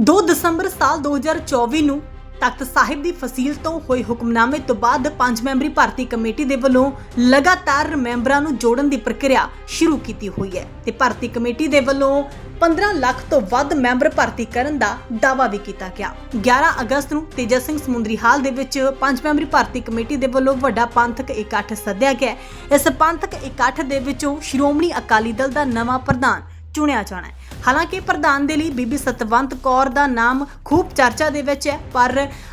2 ਦਸੰਬਰ ਸਾਲ 2024 ਨੂੰ ਤਖਤ ਸਾਹਿਬ ਦੀ ਫਸੀਲ ਤੋਂ ਹੋਏ ਹੁਕਮਨਾਮੇ ਤੋਂ ਬਾਅਦ ਪੰਜ ਮੈਂਬਰੀ ਭਰਤੀ ਕਮੇਟੀ ਦੇ ਵੱਲੋਂ ਲਗਾਤਾਰ ਮੈਂਬਰਾਂ ਨੂੰ ਜੋੜਨ ਦੀ ਪ੍ਰਕਿਰਿਆ ਸ਼ੁਰੂ ਕੀਤੀ ਹੋਈ ਹੈ ਤੇ ਭਰਤੀ ਕਮੇਟੀ ਦੇ ਵੱਲੋਂ 15 ਲੱਖ ਤੋਂ ਵੱਧ ਮੈਂਬਰ ਭਰਤੀ ਕਰਨ ਦਾ ਦਾਅਵਾ ਵੀ ਕੀਤਾ ਗਿਆ। 11 ਅਗਸਤ ਨੂੰ ਤੇਜਾ ਸਿੰਘ ਸਮੁੰਦਰੀ ਹਾਲ ਦੇ ਵਿੱਚ ਪੰਜ ਮੈਂਬਰੀ ਭਰਤੀ ਕਮੇਟੀ ਦੇ ਵੱਲੋਂ ਵੱਡਾ ਪੰਥਕ ਇਕੱਠ ਸੱਦਿਆ ਗਿਆ ਇਸ ਪੰਥਕ ਇਕੱਠ ਦੇ ਵਿੱਚੋਂ ਸ਼੍ਰੋਮਣੀ ਅਕਾਲੀ ਦਲ ਦਾ ਨਵਾਂ ਪ੍ਰਧਾਨ ਚੁਣਿਆ ਜਾਣਾ ਹੈ। ਹਾਲਾਂਕਿ ਪ੍ਰਧਾਨ ਦੇ ਲਈ ਬੀਬੀ ਸਤਵੰਤ ਕੌਰ ਦਾ ਨਾਮ ਖੂਬ ਚਰਚਾ ਦੇ ਵਿੱਚ ਹੈ, ਪਰ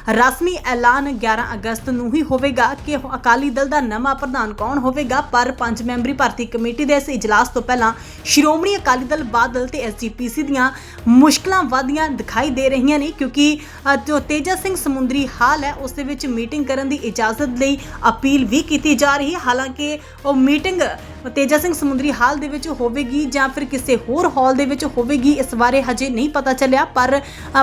ਰਸਮੀ ਐਲਾਨ 11 ਅਗਸਤ ਨੂੰ ਹੀ ਹੋਵੇਗਾ। ਕਿ ਅਕਾਲੀ ਦਲ ਦਾ ਨਵਾਂ ਪ੍ਰਧਾਨ ਕੌਣ ਹੋਵੇਗਾ? ਪਰ ਪੰਜ ਮੈਂਬਰੀ ਭਰਤੀ ਕਮੇਟੀ ਦੇ ਇਸ ਇਜਲਾਸ ਤੋਂ ਪਹਿਲਾਂ ਸ਼੍ਰੋਮਣੀ ਅਕਾਲੀ ਦਲ ਬਾਦਲ ਤੇ ਐਸਜੀਪੀਸੀ ਦੀਆਂ ਮੁਸ਼ਕਲਾਂ ਵਧੀਆਂ ਦਿਖਾਈ ਦੇ ਰਹੀਆਂ ਨੇ, ਕਿਉਂਕਿ ਜੋ ਤੇਜਾ ਸਿੰਘ ਸਮੁੰਦਰੀ ਹਾਲ ਹੈ, ਉਸ ਦੇ ਵਿੱਚ ਮੀਟਿੰਗ ਕਰਨ ਦੀ ਇਜਾਜ਼ਤ ਲਈ ਅਪੀਲ ਵੀ ਕੀਤੀ ਜਾ ਰਹੀ ਹੈ। ਹਾਲਾਂਕਿ ਉਹ ਮੀਟਿੰਗ ਤੇਜਾ ਸਿੰਘ ਸਮੁੰਦਰੀ ਹਾਲ ਦੇ ਵਿੱਚ ਹੋਵੇਗੀ ਜਾਂ ਫਿਰ ਕਿਸੇ ਹੋਰ ਹਾਲ ਦੇ ਵਿੱਚ ਹੋਵੇਗੀ, ਇਸ ਬਾਰੇ ਹਜੇ ਨਹੀਂ ਪਤਾ ਚੱਲਿਆ, ਪਰ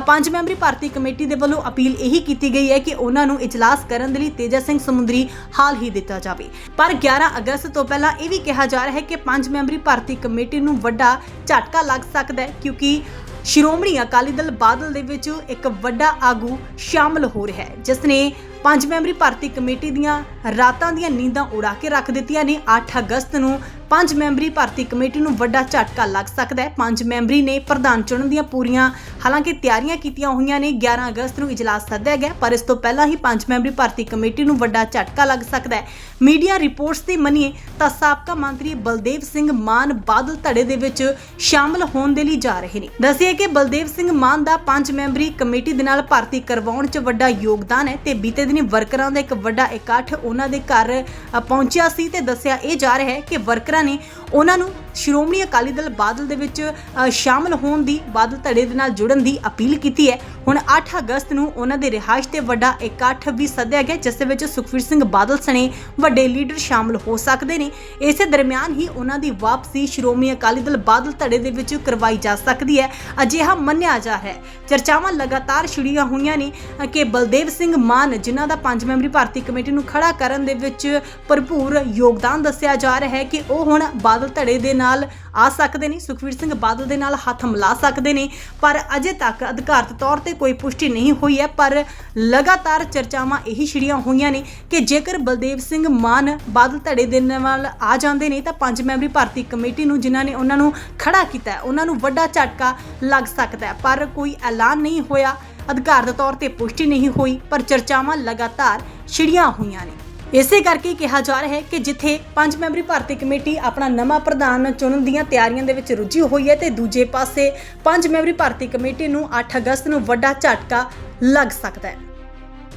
ਪੰਜ ਮੈਂਬਰੀ ਭਾਰਤੀ ਕਮੇਟੀ ਦੇ ਵੱਲੋਂ ਅਪੀਲ ਇਹੀ ਕੀਤੀ ਗਈ ਹੈ ਕਿ ਉਹਨਾਂ ਨੂੰ ਇਜਲਾਸ ਕਰਨ ਦੇ ਲਈ ਤੇਜਾ ਸਿੰਘ ਸਮੁੰਦਰੀ ਹਾਲ ਹੀ ਦਿੱਤਾ ਜਾਵੇ। ਪਰ 11 ਅਗਸਤ ਤੋਂ ਪਹਿਲਾਂ ਇਹ ਵੀ ਕਿਹਾ ਜਾ ਰਿਹਾ ਹੈ ਕਿ ਪੰਜ ਮੈਂਬਰੀ ਭਾਰਤੀ ਕਮੇਟੀ ਨੂੰ ਵੱਡਾ ਝਟਕਾ ਲੱਗ ਸਕਦਾ ਹੈ, ਕਿਉਂਕਿ ਸ਼੍ਰੋਮਣੀ ਅਕਾਲੀ ਦਲ ਬਾਦਲ ਦੇ ਵਿੱਚ ਇੱਕ ਵੱਡਾ ਆਗੂ ਸ਼ਾਮਲ ਹੋ ਰਿਹਾ ਹੈ, ਜਿਸ ਨੇ ਪੰਜ ਮੈਂਬਰੀ ਭਾਰਤੀ ਕਮੇਟੀ ਦੀਆਂ ਰਾਤਾਂ ਦੀਆਂ ਨੀਂਦਾਂ ਉਡਾ ਕੇ ਰੱਖ ਦਿੱਤੀਆਂ ਨੇ। 8 ਅਗਸਤ ਨੂੰ ਪੰਜ ਮੈਂਬਰੀ ਭਾਰਤੀ ਕਮੇਟੀ ਨੂੰ ਵੱਡਾ ਝਟਕਾ ਲੱਗ ਸਕਦਾ ਹੈ। ਪੰਜ ਮੈਂਬਰੀ ਨੇ ਪ੍ਰਧਾਨ ਚੁਣਨ ਦੀਆਂ ਪੂਰੀਆਂ, ਹਾਲਾਂਕਿ ਤਿਆਰੀਆਂ ਕੀਤੀਆਂ ਹੋਈਆਂ ਨੇ 11 ਅਗਸਤ ਨੂੰ ਇਜਲਾਸ ਸੱਦਿਆ ਗਿਆ, ਪਰ ਇਸ ਤੋਂ ਪਹਿਲਾਂ ਹੀ ਪੰਜ ਮੈਂਬਰੀ ਭਾਰਤੀ ਕਮੇਟੀ ਨੂੰ ਵੱਡਾ ਝਟਕਾ ਲੱਗ ਸਕਦਾ ਹੈ। ਮੀਡੀਆ ਰਿਪੋਰਟਸ ਦੀ ਮੰਨੀਏ ਤਾਂ ਸਾਬਕਾ ਮੰਤਰੀ ਬਲਦੇਵ ਸਿੰਘ ਮਾਨ ਬਾਦਲ ਧੜੇ ਦੇ ਵਿੱਚ ਸ਼ਾਮਲ ਹੋਣ ਦੇ ਲਈ ਜਾ ਰਹੇ ਨੇ। ਦੱਸਿਆ ਕਿ ਬਲਦੇਵ ਸਿੰਘ ਮਾਨ ਦਾ ਪੰਜ ਮੈਂਬਰੀ ਕਮੇਟੀ ਦੇ ਨਾਲ ਭਰਤੀ ਕਰਵਾਉਣ 'ਚ ਵੱਡਾ ਯੋਗਦਾਨ ਹੈ ਤੇ ਬੀਤੇ ਦਿਨੀ ਵਰਕਰਾਂ ਦਾ ਇੱਕ ਵੱਡਾ ਇਕੱਠ ਉਹਨਾਂ ਦੇ ਘਰ ਪਹੁੰਚਿਆ ਸੀ ਤੇ ਦੱਸਿਆ ਇਹ ਜਾ ਰਿਹਾ ਹੈ ਕਿ ਵਰਕਰਾਂ ਨੇ ਉਹਨਾਂ ਨੂੰ ਸ਼੍ਰੋਮਣੀ ਅਕਾਲੀ ਦਲ ਬਾਦਲ ਦੇ ਵਿੱਚ ਸ਼ਾਮਲ ਹੋਣ ਦੀ, ਬਾਦਲ ਧੜੇ ਦੇ ਨਾਲ ਜੁੜਨ ਦੀ ਅਪੀਲ ਕੀਤੀ ਹੈ। ਹੁਣ 8 ਅਗਸਤ ਨੂੰ ਉਹਨਾਂ ਦੇ ਰਿਹਾਇਸ਼ ਤੇ ਵੱਡਾ ਇਕੱਠ ਵੀ ਸੱਦਿਆ ਗਿਆ, ਜਿਸ ਦੇ ਵਿੱਚ ਸੁਖਵੀਰ ਸਿੰਘ ਬਾਦਲ ਸਣੇ ਵੱਡੇ ਲੀਡਰ ਸ਼ਾਮਲ ਹੋ ਸਕਦੇ ਨੇ। ਇਸੇ ਦਰਮਿਆਨ ਹੀ ਉਹਨਾਂ ਦੀ ਵਾਪਸੀ ਸ਼੍ਰੋਮਣੀ ਅਕਾਲੀ ਦਲ ਬਾਦਲ ਧੜੇ ਦੇ ਵਿੱਚ ਕਰਵਾਈ ਜਾ ਸਕਦੀ ਹੈ। ਅਜਿਹਾ ਮੰਨਿਆ ਜਾ ਰਿਹਾ ਹੈ। ਚਰਚਾਵਾਂ ਲਗਾਤਾਰ ਛਿੜੀਆਂ ਹੋਈਆਂ ਨੇ ਕਿ ਬਲਦੇਵ ਸਿੰਘ ਮਾਨ, ਜਿਨ੍ਹਾਂ ਦਾ ਪੰਜ ਮੈਂਬਰੀ ਭਾਰਤੀ ਕਮੇਟੀ ਨੂੰ ਖੜਾ ਕਰਨ ਦੇ ਵਿੱਚ ਭਰਪੂਰ ਯੋਗਦਾਨ ਦੱਸਿਆ ਜਾ ਰਿਹਾ ਹੈ ਕਿ ਉਹ ਹੁਣ ਬਾਦਲ ਧੜੇ ਦੇ ਨਾਲ ਆ ਸਕਦੇ ਨੇ, ਸੁਖਵੀਰ ਸਿੰਘ ਬਾਦਲ ਦੇ ਨਾਲ ਹੱਥ ਮਿਲਾ ਸਕਦੇ ਨੇ, ਪਰ ਅਜੇ ਤੱਕ ਅਧਿਕਾਰਤ ਤੌਰ ਤੇ ਕੋਈ ਪੁਸ਼ਟੀ ਨਹੀਂ ਹੋਈ ਹੈ, ਪਰ ਲਗਾਤਾਰ ਚਰਚਾਵਾਂ ਇਹੀ ਛਿੜੀਆਂ ਹੋਈਆਂ ਨੇ ਕਿ ਜੇਕਰ ਬਲਦੇਵ ਸਿੰਘ ਮਾਨ ਬਾਦਲ ਧੜੇ ਦੇ ਨਾਲ ਆ ਜਾਂਦੇ ਨੇ, ਤਾਂ ਪੰਜ ਮੈਂਬਰੀ ਭਾਰਤੀ ਕਮੇਟੀ ਨੂੰ ਜਿਨ੍ਹਾਂ ਨੇ ਉਹਨਾਂ ਨੂੰ ਖੜਾ ਕੀਤਾ ਉਹਨਾਂ ਨੂੰ ਵੱਡਾ ਝਟਕਾ ਲੱਗ ਸਕਦਾ ਹੈ, ਪਰ ਕੋਈ ਐਲਾਨ ਨਹੀਂ ਹੋਇਆ, ਅਧਿਕਾਰਤ ਤੌਰ ਤੇ ਪੁਸ਼ਟੀ ਨਹੀਂ ਹੋਈ, ਪਰ ਚਰਚਾਵਾਂ ਲਗਾਤਾਰ ਛਿੜੀਆਂ ਹੋਈਆਂ ਨੇ। ਇਸੇ ਕਰਕੇ ਕਿਹਾ ਜਾ ਰਿਹਾ ਹੈ ਕਿ ਜਿੱਥੇ ਪੰਜ ਮੈਂਬਰੀ ਭਾਰਤੀ ਕਮੇਟੀ ਆਪਣਾ ਨਵਾਂ ਪ੍ਰਧਾਨ ਚੁਣਨ ਦੀਆਂ ਤਿਆਰੀਆਂ ਦੇ ਵਿੱਚ ਰੁੱਝੀ ਹੋਈ ਹੈ ਤੇ ਦੂਜੇ ਪਾਸੇ ਪੰਜ ਮੈਂਬਰੀ ਭਾਰਤੀ ਕਮੇਟੀ ਨੂੰ 8 ਅਗਸਤ ਨੂੰ ਵੱਡਾ ਝਟਕਾ ਲੱਗ ਸਕਦਾ ਹੈ।